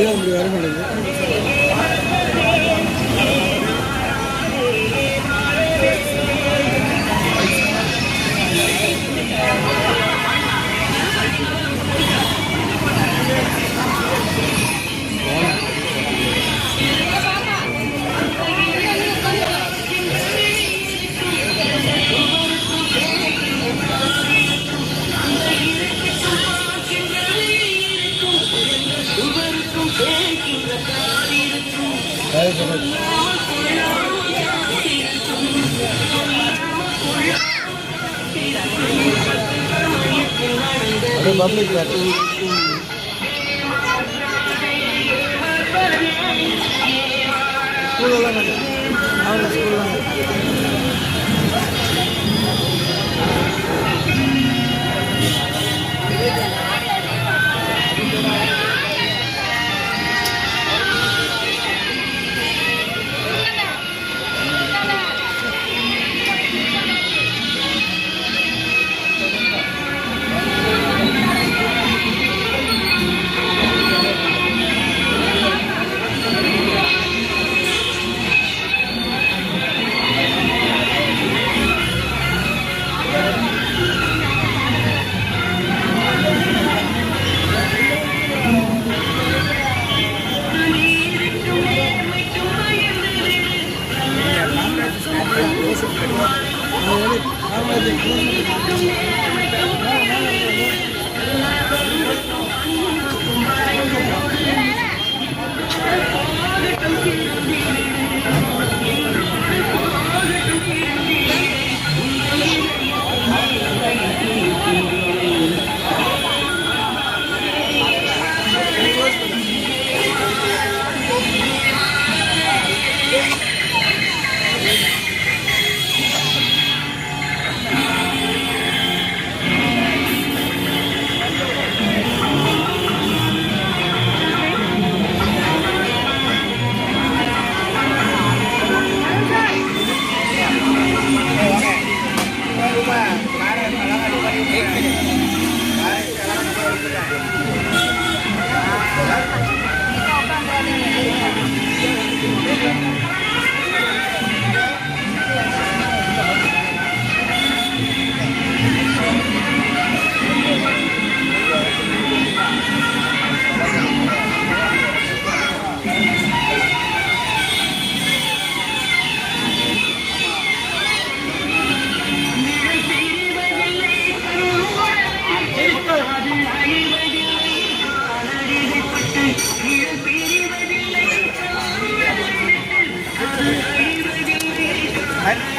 ஐயா இப்படி வர மாட்டேங்குது. Public, you.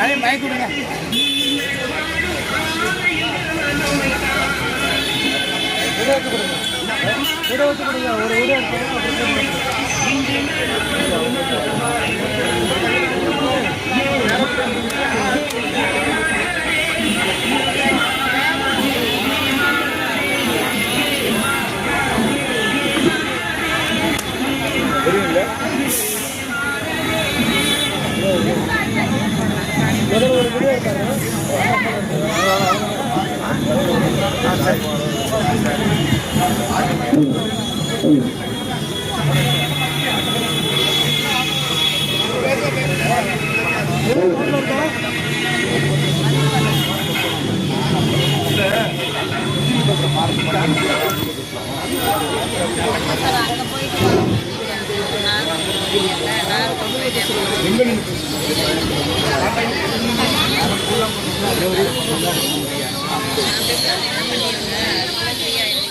அதே மயக்க கொடுங்க. விட வச்சு கொடுங்க விட வச்சு கொடுங்க ஒரு விட தெரியுங்களா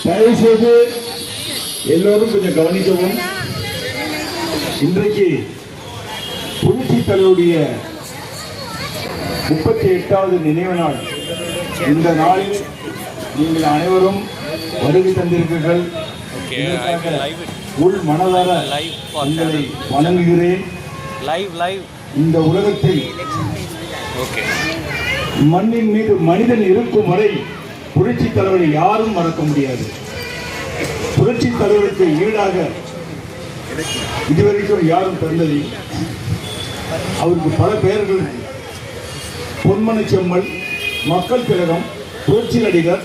தயவு செய்து எல்லோரும் கொஞ்சம் கவனிக்கவும். இன்றைக்கு புரட்சி தலைவருடைய முப்பத்தி எட்டாவது நினைவு நாள். இந்த நாளில் நீங்கள் அனைவரும் வருகை தந்திருக்கிறீர்கள். உள் மனதார உங்களை வணங்குகிறேன். லைவ் லைவ் இந்த உலகத்தில் ஓகே மண்ணின் மீது மனிதன் இருக்கும் வரை புரட்சி தலைவரை யாரும் மறக்க முடியாது. புரட்சி தலைவருக்கு ஈடாக இதுவரைக்கும் யாரும் பிறந்ததில்லை அவருக்கு பல பெயர்கள் பொன்மன செம்மல் மக்கள் திலகம் புரட்சி நடிகர்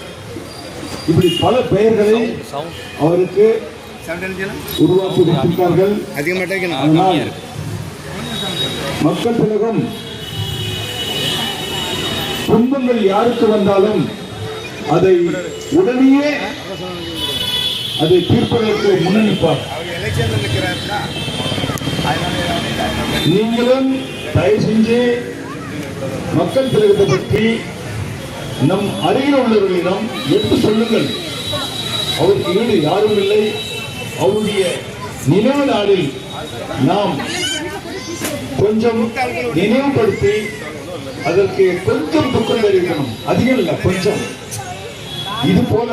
இப்படி பல பெயர்களை அவருக்கு உருவாக்கி அதனால் மக்கள் திலகம் துன்பங்கள் யாருக்கு வந்தாலும் அதை உடனேயே அதை தீர்ப்பதற்கு முன்னணிப்பார் நீங்களும் தயவு செஞ்சு மக்கள் திலகத்தை பற்றி நம் அருகில் உள்ளவர்களிடம் எடுத்து சொல்லுங்கள். அவருக்கு ஈடு யாரும் இல்லை. அவருடைய நினைவு நாளில் நாம் கொஞ்சம் நினைவுபடுத்தி அதற்கு கொஞ்சம் துக்கம் தெரிவிக்கணும். அதிகம் இல்லை கொஞ்சம். இது போல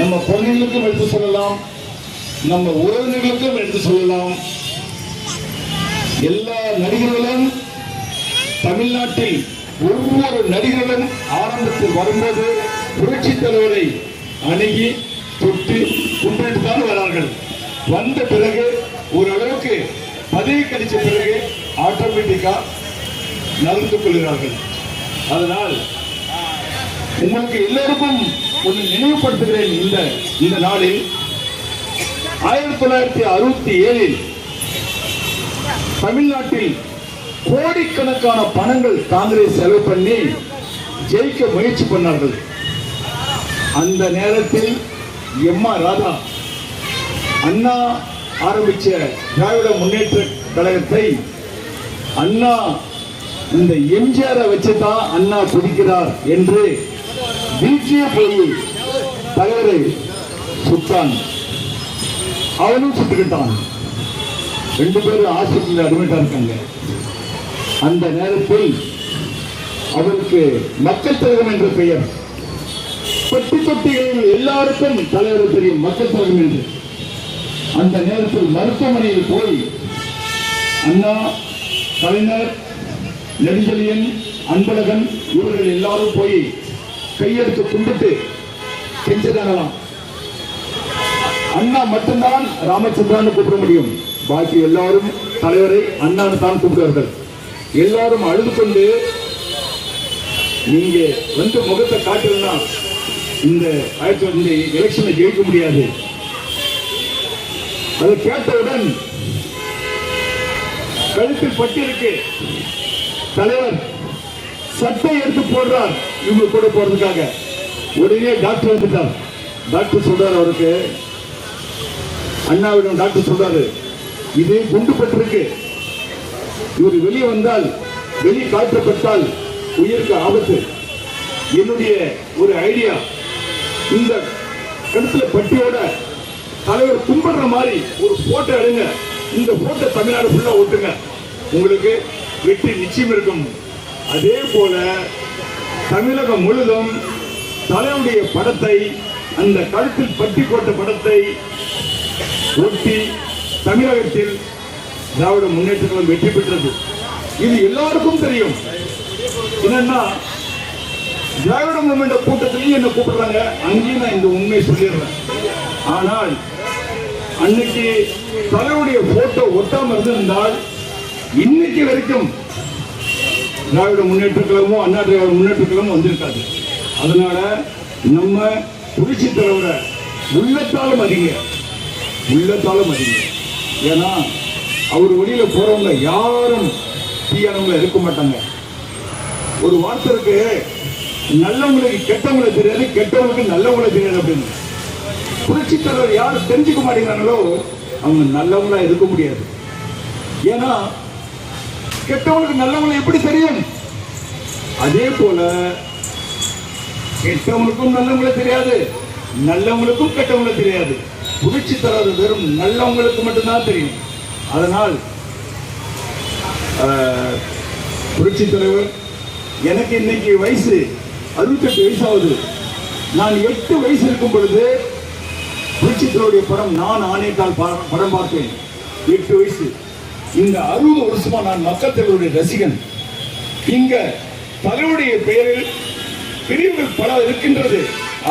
நம்ம குழந்தைகளுக்கும் எடுத்து சொல்லலாம். நம்ம உறவினர்களுக்கும் எடுத்து சொல்லலாம். எல்லா நடிகர்களும் தமிழ்நாட்டில் ஒவ்வொரு நடிகர்களும் ஆரம்பத்தில் வரும்போது புரட்சி தலைவரை அணுகி தொட்டு கும்பிட்டு தான் வரார்கள். வந்த பிறகு ஓரளவுக்கு பதவி கிடைச்ச பிறகு ஆட்டோமேட்டிக்கா நடந்து கொள்கிறார்கள். அதனால் உங்களுக்கு எல்லோருக்கும் ஒன்று நினைவுபடுத்துகிறேன். இந்த இந்த நாளில் ஆயிரத்தி தொள்ளாயிரத்தி அறுபத்தி ஏழில் தமிழ்நாட்டில் கோடிக்கணக்கான பணங்கள் காங்கிரஸ் செலவு பண்ணி ஜெயிக்க முயற்சி பண்ணார்கள். அந்த நேரத்தில் எம் ஆர் ராதா அண்ணா ஆரம்பித்த திராவிட முன்னேற்ற கழகத்தை அண்ணா இந்த எம்ஜிஆரை வச்சுதான் அண்ணா குதிக்கிறார் என்று வீழ்ச்சிய போய் தலைவரை சுட்டான் அவனும் சுட்டுக்கிட்டான். ரெண்டு பேரும் ஆஸ்பத்திரியில் அட்மிட்டா இருக்காங்க. அந்த நேரத்தில் அவருக்கு மக்கள் தலைவன் என்ற பெயர். பெட்டி தொட்டிகளில் எல்லாருக்கும் தலைவர் தெரியும் மக்கள் தலைவன் என்று. அந்த நேரத்தில் மருத்துவமனையில் போய் அண்ணா கலைஞர் நெடுஞ்செழியன் அன்பழகன் இவர்கள் எல்லாரும் போய் கையெடுத்து கும்பிட்டு கெஞ்சிதாங்களாம் அண்ணா மட்டும்தான் ராமச்சந்திரான்னு கூப்பிட முடியும். பாக்கி எல்லாரும் தலைவரை அண்ணான்னு தான் கூப்பிடுவார்கள். எல்லாரும் அழுது கொண்டு நீங்க வந்து முகத்தை காட்டலன்னா இந்த ஆயிரத்தி இந்த எலெக்ஷனை ஜெயிக்க முடியாது. அதை கேட்டவுடன் கழுத்தில் பட்டி இருக்கு. தலைவர் சட்டை எடுத்து போடுறார். இவங்க கூட போறதுக்காக. உடனே டாக்டர் வந்துட்டார். டாக்டர் சொல்றாரு அவருக்கு அண்ணாவிடம் டாக்டர் சொல்றாரு இது குண்டு பட்டிருக்கு இவர் வெளியே வந்தால் வெளி காட்டப்பட்டால் உயிருக்கு ஆபத்து. என்னுடைய ஒரு ஐடியா இந்த கழுத்துல பட்டியோட தலைவர் கும்பிடுற மாதிரி ஒரு போட்டோ எடுங்க. இந்த போட்டோ தமிழ்நாடு ஃபுல்லா ஓட்டுங்க உங்களுக்கு வெற்றி நிச்சயம் இருக்கும்? அதே போல தமிழகம் முழுதும் தலைவனுடைய படத்தை அந்த கழுத்தில் பட்டி போட்ட படத்தை ஒட்டி தமிழகத்தில் திராவிட முன்னேற்றங்களும் வெற்றி பெற்றது. இது எல்லாருக்கும் தெரியும். என்னன்னா திராவிட முன்னேற்ற கூட்டத்திலையும் என்ன கூப்பிடுறாங்க? அங்கேயும் நான் இந்த உண்மையை சொல்லிடுறேன். ஆனால் அன்னைக்கு தலைவனுடைய போட்டோ ஒட்டாமல் இருந்திருந்தால் இன்னைக்கு வரைக்கும் திராவிட முன்னேற்ற கழகமும் அண்ணா திராவிட முன்னேற்ற கழகமும் வந்திருக்காது. அதனால நம்ம புரட்சி தலைவரை உள்ளத்தாலும் அதிக உள்ளத்தாலும் அதிக ஏன்னா அவர் வழியில போறவங்க யாரும் தீயானவங்க இருக்க மாட்டாங்க. ஒரு வார்த்தை இருக்கு நல்லவங்களுக்கு கெட்டவங்களை தெரியாது கெட்டவங்களுக்கு நல்லவங்களை தெரியாது அப்படின்னு. புரட்சி தலைவர் யாரும் தெரிஞ்சுக்க மாட்டேங்கிறாங்களோ அவங்க நல்லவங்களா இருக்க முடியாது. ஏன்னா கெட்டவங்களுக்கு நல்லவங்களை எப்படி தெரியும்? அதே போல கெட்டவங்களுக்கும் நல்லவங்களை தெரியாது நல்லவங்களுக்கும் கெட்டவங்களை தெரியாது. புரட்சி தராத வெறும் நல்லவங்களுக்கு மட்டும்தான் தெரியும். அதனால் புரட்சி தலைவர் எனக்கு இன்னைக்கு வயசு அறுபத்தெட்டு வயசாகுது. நான் எட்டு வயசு இருக்கும் பொழுது புரட்சி தலைவருடைய படம் நான் ஆணையத்தால் படம் பார்த்தேன். எட்டு வயசு. இந்த அறுபது வருஷமா நான் மக்கள் ரசிகன். இங்க தலைவருடைய பெயரில் பிரிவுகள் பல இருக்கின்றது.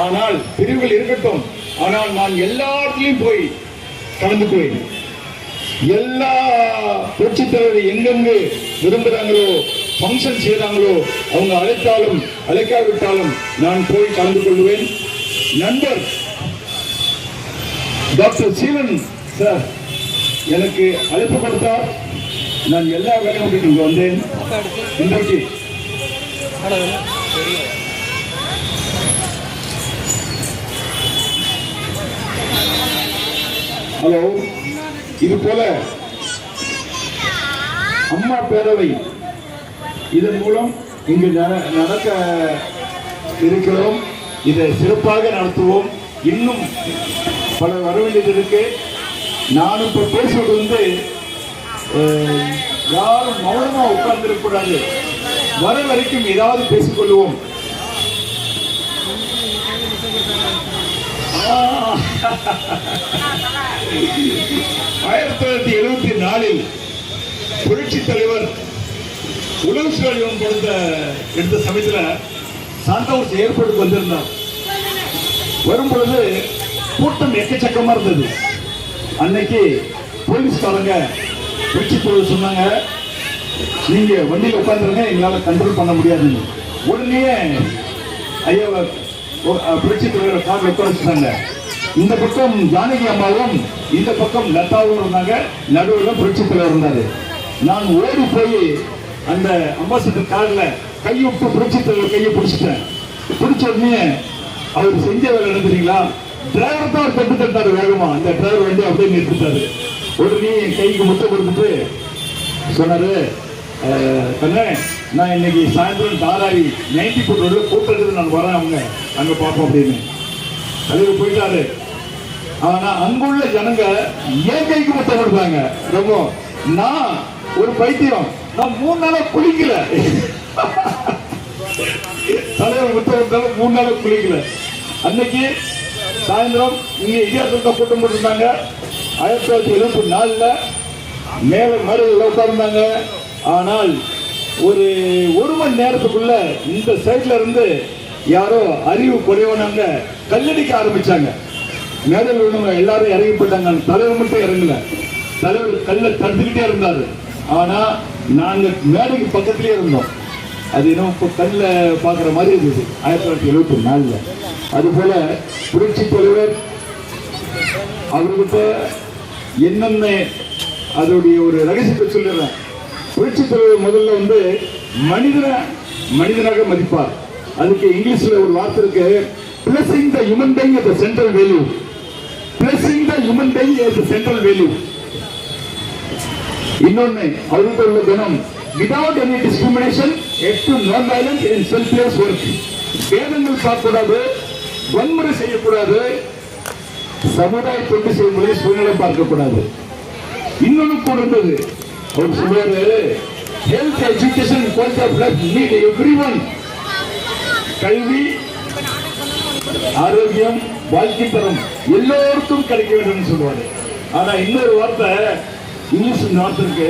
ஆனால் பிரிவுகள் இருக்கட்டும். ஆனால் நான் எல்லாத்திலையும் போய் கலந்து கலந்துக்குவேன் எல்லா புரட்சி தலைவர் எங்கெங்கு விரும்புகிறாங்களோ ஃபங்க்ஷன் செய்கிறாங்களோ அவங்க அழைத்தாலும் அழைக்காவிட்டாலும் நான் போய் கலந்து கொள்வேன். நண்பர் டாக்டர் சீலன் சார். எனக்கு அழைப்பு கொடுத்தார் நான் எல்லா வேலையும் விட்டுட்டு இங்க வந்தேன். இன்றைக்கு ஹலோ இது போல அம்மா பேரவை இதன் மூலம் இங்கு நட- நடக்க இருக்கிறோம். இதை சிறப்பாக நடத்துவோம். இன்னும் பல வர வேண்டியது இருக்கு. நான் இப்ப பேசுவது வந்து யாரும் மௌனமா உட்கார்ந்து வர வரைக்கும் ஏதாவது பேசிக்கொள்வோம். ஆயிரத்தி தொள்ளாயிரத்தி எழுபத்தி நாலில் புரட்சி தலைவர் உலக சுழலியம் கொடுத்த எடுத்த சமயத்தில் சாந்தோஸ் ஏற்பாடுக்கு வந்திருந்தார். வரும் பொழுது கூட்டம் எக்கச்சக்கமா இருந்தது. அன்னைக்கு போலீஸ்காரங்க புரட்சி தலைவர் சொன்னாங்க. நீங்க வண்டியில் உட்காந்துருங்க எங்களால் கண்ட்ரோல் பண்ண முடியாதுன்னு. உடனே ஐயா புரட்சி தலைவர் கார்ல உட்கார வச்சுட்டாங்க. இந்த பக்கம் ஜானகி அம்மாவும் இந்த பக்கம் லதாவும் இருந்தாங்க. நடுவில் புரட்சி தலைவர் இருந்தார். நான் ஓடி போய் அந்த அம்பாசிடர் காரில் கையொப்பு புரட்சி தலைவர் கையை பிடிச்சிட்டேன். பிடிச்ச உடனே அவர் செஞ்ச வேலை நடந்துறீங்களா டிரைவர் தான் தட்டு தட்டாரு வேகமா. அந்த டிரைவர் வண்டி அப்படியே நிறுத்திட்டாரு. உடனே என் கைக்கு முட்டை கொடுத்துட்டு சொன்னாரு கண்ணே நான் இன்னைக்கு சாயந்தரம் தாராவி நைன்டி ஃபுட் ரோட்ல கூட்டத்தில் நான் வரேன் அவங்க. அங்க பார்ப்போம் அப்படின்னு. அதுக்கு போயிட்டாரு. ஆனா அங்குள்ள ஜனங்க ஏன் கைக்கு முத்தம் கொடுத்தாங்க. ரொம்ப நான் ஒரு பைத்தியம். நான் மூணு நாளா குளிக்கல. தலைவர் முத்தம் கொடுத்தாலும் மூணு நாளா குளிக்கல. அன்னைக்கு சாயந்தரம் இங்கே இடியாத்தத்தை கூட்டம் போட்டிருந்தாங்க ஆயிரத்தி தொள்ளாயிரத்தி எழுபத்தி நாலில் மேல மேடையில் உட்கார்ந்தாங்க. ஆனால் ஒரு ஒரு மணி நேரத்துக்குள்ள இந்த சைட்ல இருந்து யாரோ அறிவு குறைவனாங்க. கல்லடிக்க ஆரம்பிச்சாங்க. மேடையில் உள்ளவங்க எல்லாரும் இறங்கி போயிட்டாங்க. தலைவர் மட்டும் இறங்கல. தலைவர் கல்ல தடுத்துக்கிட்டே இருந்தாரு. ஆனா நாங்க மேடைக்கு பக்கத்திலே இருந்தோம். அது இன்னும் இப்போ கல்ல பாக்குற மாதிரி இருந்தது. ஆயிரத்தி தொள்ளாயிரத்தி எழுபத்தி நாலுல. அது போல புரட்சி தலைவர் அவர்கிட்ட என்னென்ன அதோடைய ஒரு ரகசியத்தை சொல்லிடுறேன். புரட்சி தலைவர் முதல்ல வந்து மனிதனை மனிதனாக மதிப்பார். அதுக்கு இங்கிலீஷில் ஒரு வார்த்தை இருக்கு blessing the human being the central value blessing the human being the central value இன்னொன்னு அவர்கிட்ட உள்ள குணம் விதவுட் எனி டிஸ்கிரிமினேஷன் எட்டு நான் வயலன்ஸ் இன் செல்ஃப்லெஸ் ஒர்க் வேதங்கள் பார்க்கக்கூடாது வன்முறை செய்யக்கூடாது. சமுதாய தொண்டு முறை சூழ்நிலை பார்க்கக்கூடாது இன்னொன்னு கூட இருந்தது. அவர் சொல்றாரு health education quality of life need everyone கல்வி ஆரோக்கியம் வாழ்க்கை தரம் எல்லோருக்கும் கிடைக்க வேண்டும் சொல்லுவாரு. ஆனா இன்னொரு வார்த்தை இங்கிலீஷ் வார்த்தை இருக்கு.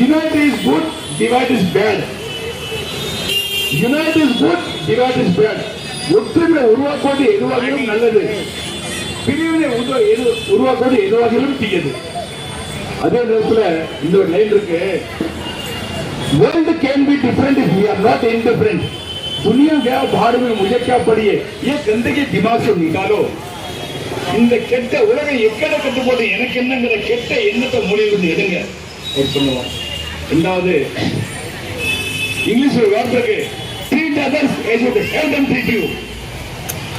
Unite is good divide is bad unite is good divide is bad ஒற்றுமை உருவாக்குவது எதுவாகிலும் நல்லது பிரிவினை உருவா- எது- உருவாக்குவது எதுவாகிலும் தீயது அதே நேரத்துல இந்த ஒரு லைன் இருக்கு world can be different if we are not indifferent दुनिया गया भाड़ में मुझे क्या पड़ी है ये गंदगी दिमाग से निकालो இந்த கெட்ட உலகம் எக்கட கட்டு போட்டு எனக்கு என்னங்கிற கெட்ட எண்ணத்தை மொழியிலிருந்து எடுங்க அவர் சொல்லுவார் ரெண்டாவது இங்கிலீஷ் ஒரு வார்த்தை இருக்கு treat others as you have them treat you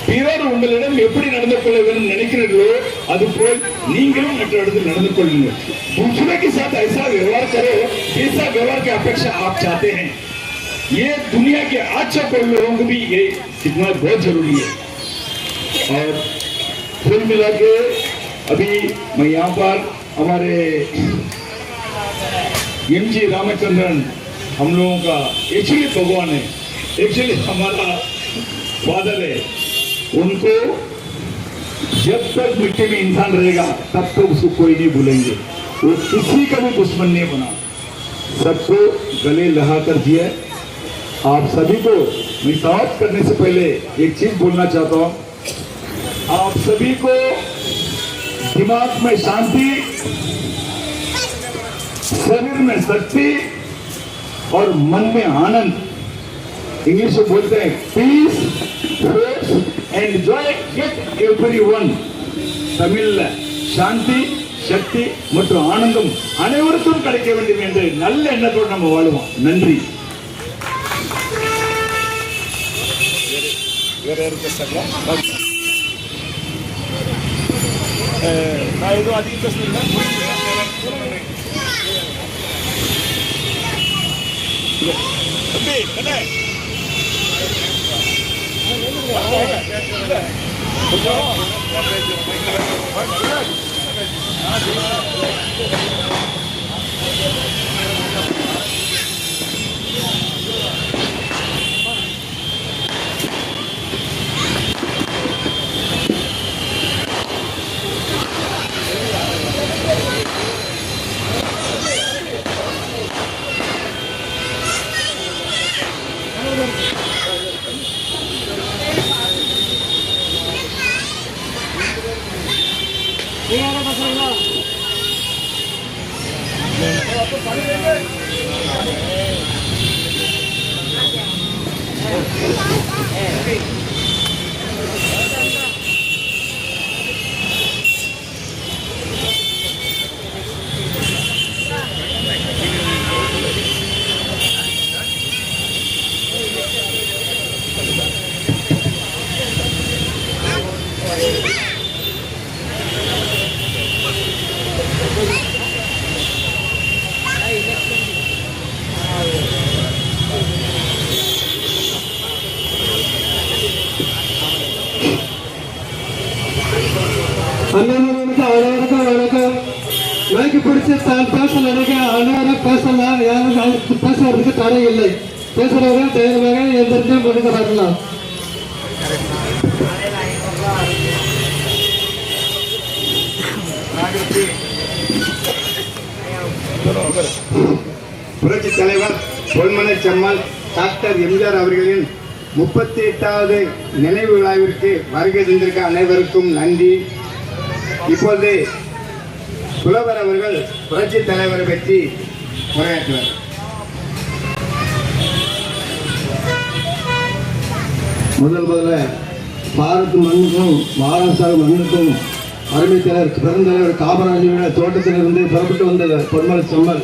பிறர் உங்களிடம் எப்படி நடந்து கொள்ள வேண்டும் நினைக்கிறீர்களோ அது போல் நீங்களும் மற்ற இடத்தில் நடந்து கொள்ளுங்கள் दूसरे के साथ ऐसा व्यवहार करो जैसा व्यवहार की अपेक्षा आप चाहते हैं ये दुनिया के अच्छा कर लोगों को भी ये सीखना बहुत जरूरी है और कुल मिला के अभी मैं यहाँ पर हमारे एम जी रामचंद्रन हम लोगों का एक्चुअली भगवान है एक्चुअली हमारा फादर है। उनको जब तक मिट्टी में इंसान रहेगा, तब तक तो उसको कोई नहीं भूलेंगे। वो किसी का भी दुश्मन नहीं बना। सबको गले लगा दिया आप सभी को मैं करने से पहले एक चीज़ बोलना चाहता हूँ। आप सभी को दिमाग में शांति, शरीर में शक्ति और मन में आनंद इंग्लिश में बोलते हैं peace and joy get everyone தமிழ்ல சாந்தி சக்தி மற்றும் ஆனந்தம் அனைவருக்கும் கிடைக்க வேண்டும் என்று நல்ல எண்ணத்தோடு நம்ம வாழுவோம் நன்றி வேற யாரும் பேசுறாங்களா நான் எதுவும் அதிகம் பேசுறேன் Thank you. யாரும் பேசுறதுக்கு தடை இல்லை. பேசுறவர்கள் தைரியமாக எந்திரத்தையும் முடிக்க புரட்சி தலைவர் பொன்மலை செம்மல் டாக்டர் எம்ஜிஆர் அவர்களின் முப்பத்தி எட்டாவது நினைவு விழாவிற்கு வருகை தந்திருக்க அனைவருக்கும் நன்றி. இப்போது புலவர் அவர்கள் புரட்சி தலைவரை பற்றி உரையாற்றுவார். முதல் முதல்ல பாரத் மண்ணுக்கும் மகாராஷ்டிரா மண்ணுக்கும் அருமை தலைவர் பெருந்தலைவர் காமராஜருடைய தோட்டத்திலிருந்து புறப்பட்டு வந்த பொன்மலை செம்மல்.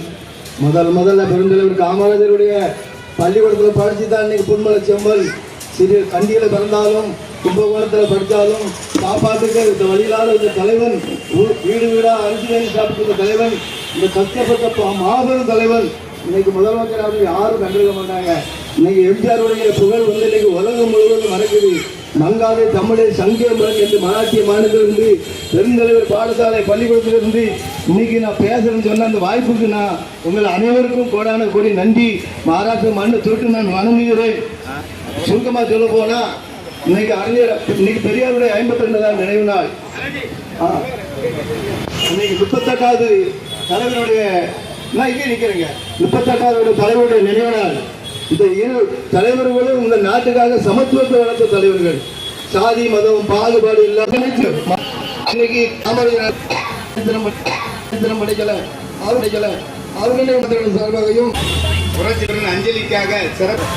முதல் முதல்ல பெருந்தலைவர் காமராஜருடைய பள்ளிக்கூடத்தில் படித்து தான் இன்னைக்கு பொன்மலை செம்மல். சிறு கண்டியில் பிறந்தாலும் கும்பகோணத்தில் படித்தாலும் சாப்பாட்டுக்கு இந்த வழியிலான இந்த தலைவன் ஊ- வீடு வீடாக அரிசி வாங்கி சாப்பிட்டு தலைவன் இந்த கஷ்டப்பட்ட மாபெரும் தலைவன். இன்னைக்கு முதலமைச்சராக யாரும் கண்டிருக்க மாட்டாங்க. இன்னைக்கு எம்ஜிஆருடைய புகழ் வந்து இன்னைக்கு உலகம் முழுவதும் மறக்குது. மங்காதை தமிழை சங்கியமன் என்று மராட்டிய மாநிலத்திலிருந்து பெருந்தலைவர் பாடசாலை பள்ளிக்கூடத்திலிருந்து இன்னைக்கு நான் பேசுறேன்னு சொன்ன அந்த வாய்ப்புக்கு நான் உங்கள் அனைவருக்கும் கோடான கோடி நன்றி. மகாராஷ்டிர மண்ணை தொட்டு நான் வணங்குகிறேன். சுருக்கமாக சொல்ல போனா இன்னைக்கு அறிஞர் இன்னைக்கு பெரியாருடைய ஐம்பத்தி ரெண்டாவது நினைவு நாள். இன்னைக்கு முப்பத்தெட்டாவது தலைவருடைய நான் இங்கே நிற்கிறேங்க. முப்பத்தெட்டாவது தலைவருடைய நினைவு இந்த இரு தலைவர்களும் இந்த நாட்டுக்காக சமத்துவத்தை வளர்த்த தலைவர்கள். சாதி மதம் பாகுபாடு இல்லாமல் இன்னைக்கு காமராஜர் தினம் படிக்கல. சார்பாகவும் புரட்சிகரின் அஞ்சலிக்காக சிறப்பு